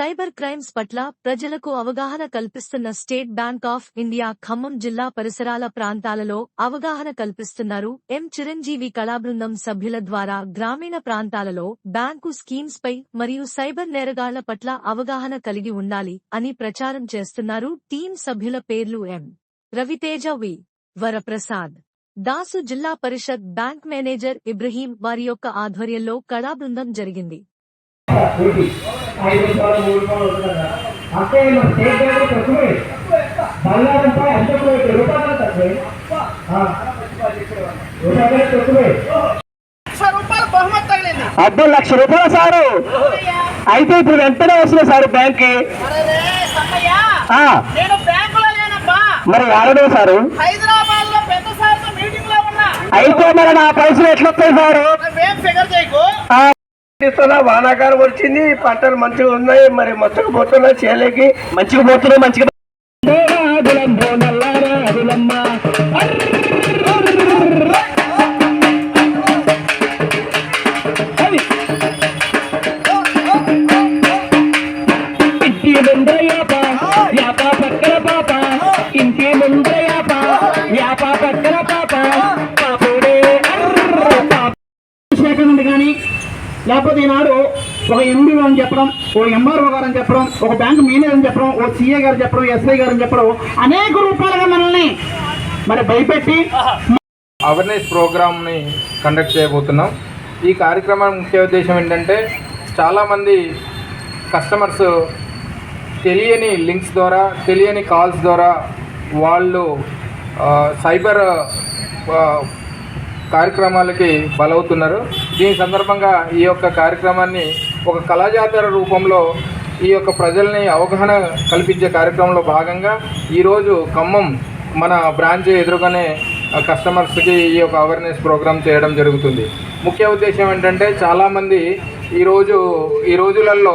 Cyber crimes పట్ల ప్రజలకు అవగాహన కల్పిస్తున్న State Bank of India Khammam జిల్లా పరిసరాల ప్రాంతాలలో అవగాహన కల్పిస్తున్నారు. ఎం చిరంజీవి కళాబృందం సభ్యుల ద్వారా గ్రామీణ ప్రాంతాలలో బ్యాంకు స్కీమ్స్ పై మరియు సైబర్ నేరగాళ్ళ పట్ల అవగాహన కలిగి ఉండాలి అని ప్రచారం చేస్తున్నారు టీం సభ్యుల పేర్లు ఎం. రవితేజ వి. వరప్రసాద్. దాసు జిల్లా పరిషత్ బ్యాంక్ మేనేజర్ ఇబ్రహీం వారి యొక్క ఆధ్వర్యంలో కళాబృందం జరిగింది. ఏంటి? ఐదు రూపాయలు మూడు రూపాయలు వస్తుందా అంటే మన స్టేట్ బ్యాంక్ తక్కువే బంగారంపై ఎంత పోయి రూపాయలు తక్కువే ఆ. రూపాయలు తక్కువే లక్ష రూపాయలు బహుమతి తగిలింది అబ్బో లక్ష రూపాయలు సారు. అయితే ఇప్పుడు వెంటనే వస్తుంది సార్ బ్యాంక్కి మరి ఆడనే సారు. హైదరాబాద్లో పెద్ద సార్తో మీటింగ్లో ఉన్నా. అయితే మరి నా పైసలు ఎట్లా వస్తాయి సారు వానాకాలం వచ్చింది పంటలు మంచిగా ఉన్నాయి మరి మొత్తకు పోతున్నాయి చేలకి మంచిగా పోతున్నాయి మంచిగా పాప ఇంటి ముందర యాప యాప పక్కన పాప పాప. కానీ లేకపోతే ఈనాడు ఒక ఎండి అని చెప్పడం ఓ ఎంఆర్ఓ గారు అని చెప్పడం ఒక బ్యాంక్ మేనేజర్ అని చెప్పడం ఓ సీఏ గారు చెప్పడం ఎస్ఐ గారు అని చెప్పడం అనేక రూపాలుగా మనల్ని మరి భయపెట్టి అవేర్నెస్ ప్రోగ్రామ్ని కండక్ట్ చేయబోతున్నాం. ఈ కార్యక్రమం ముఖ్య ఉద్దేశం ఏంటంటే చాలామంది కస్టమర్స్ తెలియని లింక్స్ ద్వారా తెలియని కాల్స్ ద్వారా వాళ్ళు సైబర్ కార్యక్రమాలకి బలవుతున్నారు. దీని సందర్భంగా ఈ యొక్క కార్యక్రమాన్ని ఒక కళాజాతర రూపంలో ఈ యొక్క ప్రజల్ని అవగాహన కల్పించే కార్యక్రమంలో భాగంగా ఈరోజు ఖమ్మం మన బ్రాంచ్ ఎదురుగానే కస్టమర్స్కి ఈ యొక్క అవేర్నెస్ ప్రోగ్రామ్ చేయడం జరుగుతుంది. ముఖ్య ఉద్దేశం ఏంటంటే చాలామంది ఈరోజు ఈ రోజులలో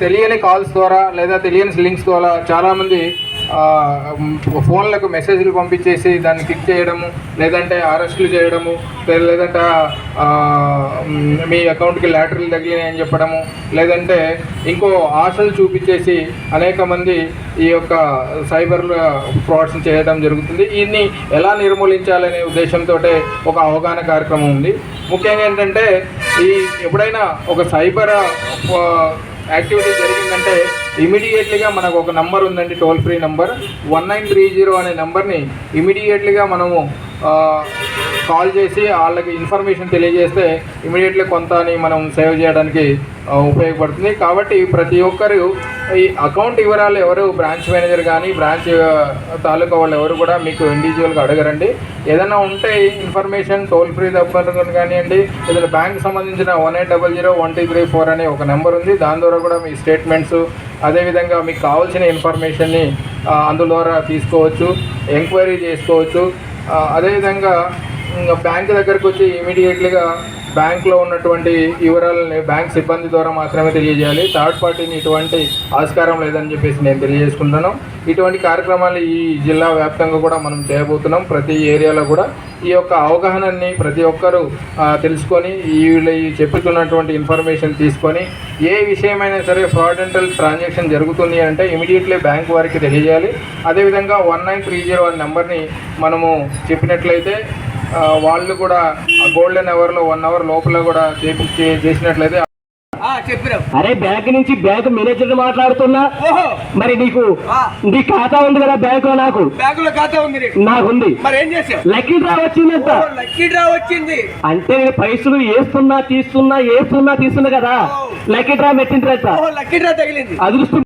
తెలియని కాల్స్ ద్వారా లేదా తెలియని లింక్స్ ద్వారా చాలామంది ఫోన్లకు మెసేజ్లు పంపించేసి దాన్ని క్లిక్ చేయడము లేదంటే అరెస్టులు చేయడము లేదంటే మీ అకౌంట్కి లాటరీలు తగిలినాయని చెప్పడము లేదంటే ఇంకో ఆశలు చూపించేసి అనేక మంది ఈ యొక్క సైబర్ ఫ్రాడ్స్ చేయడం జరుగుతుంది. దీన్ని ఎలా నిర్మూలించాలనే ఉద్దేశంతో ఒక అవగాహన కార్యక్రమం ఉంది. ముఖ్యంగా ఏంటంటే ఈ ఎప్పుడైనా ఒక సైబర్ యాక్టివిటీ జరిగిందంటే ఇమీడియట్లీగా మనకు ఒక నంబర్ ఉందండి toll free number one nine three zero అనే నెంబర్ని ఇమీడియట్లీగా మనము కాల్ చేసి వాళ్ళకి ఇన్ఫర్మేషన్ తెలియజేస్తే ఇమీడియట్లీ కొంత అని మనం సేవ్ చేయడానికి ఉపయోగపడుతుంది. కాబట్టి ప్రతి ఒక్కరు ఈ అకౌంట్ వివరాలు ఎవరు బ్రాంచ్ మేనేజర్ కానీ బ్రాంచ్ తాలూకా వాళ్ళు ఎవరు కూడా మీకు ఇండివిజువల్గా అడగరండి. ఏదైనా ఉంటే ఇన్ఫర్మేషన్ టోల్ ఫ్రీ నెంబర్ కానివ్వండి ఏదైనా బ్యాంక్ సంబంధించిన one eight double zero one two three four అనే ఒక నెంబర్ ఉంది. దాని ద్వారా కూడా మీ స్టేట్మెంట్స్ అదేవిధంగా మీకు కావాల్సిన ఇన్ఫర్మేషన్ని ఆ, అందు ద్వారా తీసుకోవచ్చు ఎంక్వైరీ చేసుకోవచ్చు. అదేవిధంగా బ్యాంక్ దగ్గరకు వచ్చి ఇమీడియట్లీగా బ్యాంక్లో ఉన్నటువంటి వివరాలని బ్యాంక్ సిబ్బంది ద్వారా మాత్రమే తెలియజేయాలి. థర్డ్ పార్టీని ఇటువంటి ఆస్కారం లేదని చెప్పేసి నేను తెలియజేసుకుంటాను. ఇటువంటి కార్యక్రమాలు ఈ జిల్లా వ్యాప్తంగా కూడా మనం చేయబోతున్నాం. ప్రతి ఏరియాలో కూడా ఈ యొక్క అవగాహనని ప్రతి ఒక్కరూ తెలుసుకొని వీళ్ళు చెప్పుతున్నటువంటి ఇన్ఫర్మేషన్ తీసుకొని ఏ విషయమైనా సరే ఫ్రాడెంటల్ ట్రాన్సాక్షన్ జరుగుతుంది అంటే ఇమీడియట్లీ బ్యాంక్ వారికి తెలియజేయాలి. అదేవిధంగా వన్ నైన్ త్రీ జీరో అనే నెంబర్ని మనము చెప్పినట్లయితే వాళ్ళు కూడా గోల్డెన్ అవర్లో వన్ అవర్ లోపల కూడా చేపించి చేసినట్లయితే అరే బ్యాంక్ నుంచి బ్యాంక్ మేనేజర్ మాట్లాడుతున్నా. ఓహో. మరి నీకు ఆ. నీ ఖాతా ఉంది కదా బ్యాంక్లో నాకు? బ్యాంకులో ఖాతా ఉంది నీకు? నాకుంది. మరి ఏం చేసావు? లక్కీ డ్రా వచ్చిందంట. ఓ, లక్కీ డ్రా వచ్చింది. అంటే నేను పైసలు వేస్తున్నా తీస్తున్నా వేస్తున్నా తీస్తున్నా కదా. లక్కీ డ్రా ఓహో లక్కీ డ్రా తగిలింది. అదృష్టం